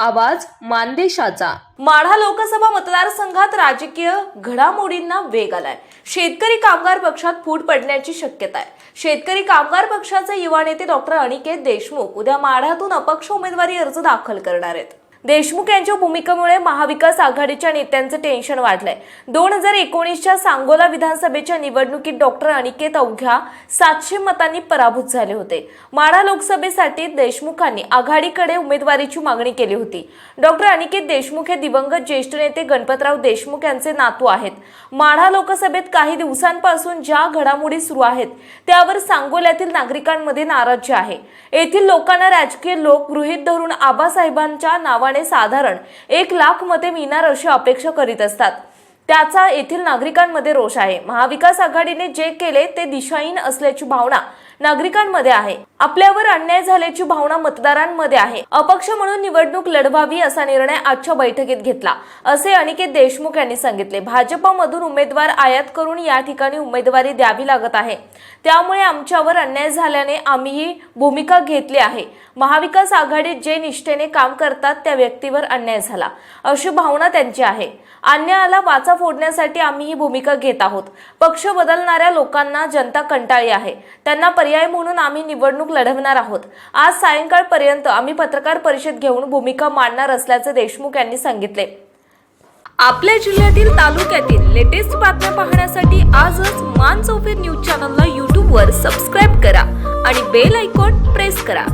आवाज मानदेशाचा. माढा लोकसभा मतदारसंघात राजकीय घडामोडींना वेग आलाय. शेतकरी कामगार पक्षात फूट पडण्याची शक्यता आहे. शेतकरी कामगार पक्षाचे युवा नेते डॉक्टर अनिकेत देशमुख उद्या माढ्यातून अपक्ष उमेदवारी अर्ज दाखल करणार आहेत. देशमुख यांच्या भूमिकेमुळे महाविकास आघाडीच्या नेत्यांचं टेन्शन वाढलंय. दोन हजार एकोणीसच्या सांगोला विधानसभेच्या निवडणुकीत डॉक्टर अनिकेत अवघ्या सातशे मतांनी पराभूत झाले होते. माढा लोकसभेसाठी देशमुखांनी आघाडीकडे उमेदवारीची मागणी केली होती. डॉक्टर अनिकेत देशमुख हे दिवंगत ज्येष्ठ नेते गणपतराव देशमुख यांचे नातू आहेत. माढा लोकसभेत काही दिवसांपासून ज्या घडामोडी सुरू आहेत त्यावर सांगोल्यातील नागरिकांमध्ये नाराजी आहे. येथील लोकांना राजकीय लोक गृहीत धरून आबासाहेबांच्या नावाने साधारण एक लाख मते मिळणार अशी अपेक्षा करीत असतात. त्याचा येथील नागरिकांमध्ये रोष आहे. महाविकास आघाडीने जे केले ते दिशाहीन असल्याची भावना नागरिकांमध्ये आहे. आपल्यावर अन्याय झाल्याची भावना मतदारांमध्ये आहे. अपक्ष म्हणून निवडणूक लढवावी असा निर्णय आजच्या बैठकीत घेतला असे अनिकेत देशमुख यांनी सांगितले. भाजपमधून उमेदवार आयात करून या ठिकाणी उमेदवारी द्यावी लागत आहे. त्यामुळे आमच्यावर अन्याय झाल्याने आम्ही ही भूमिका घेतली आहे. महाविकास आघाडीत जे निष्ठेने काम करतात त्या व्यक्तीवर अन्याय झाला अशी भावना त्यांची आहे. अन्यायाला वाचा फोडण्यासाठी आम्ही ही भूमिका घेत आहोत. पक्ष बदलणाऱ्या लोकांना जनता कंटाळी आहे. त्यांना पर्याय म्हणून आम्ही निवडणूक लढवणार आहोत. आज सायंकाळपर्यंत आम्ही पत्रकार परिषद घेऊन भूमिका मांडणार असल्याचे देशमुख यांनी सांगितले. आपल्या जिल्ह्यातील तालुक्यातील लेटेस्ट बातम्या पाहण्यासाठी आजच मान चौफेर न्यूज चॅनलला यूट्यूबवर सबस्क्राईब करा आणि बेल आयकॉन प्रेस करा.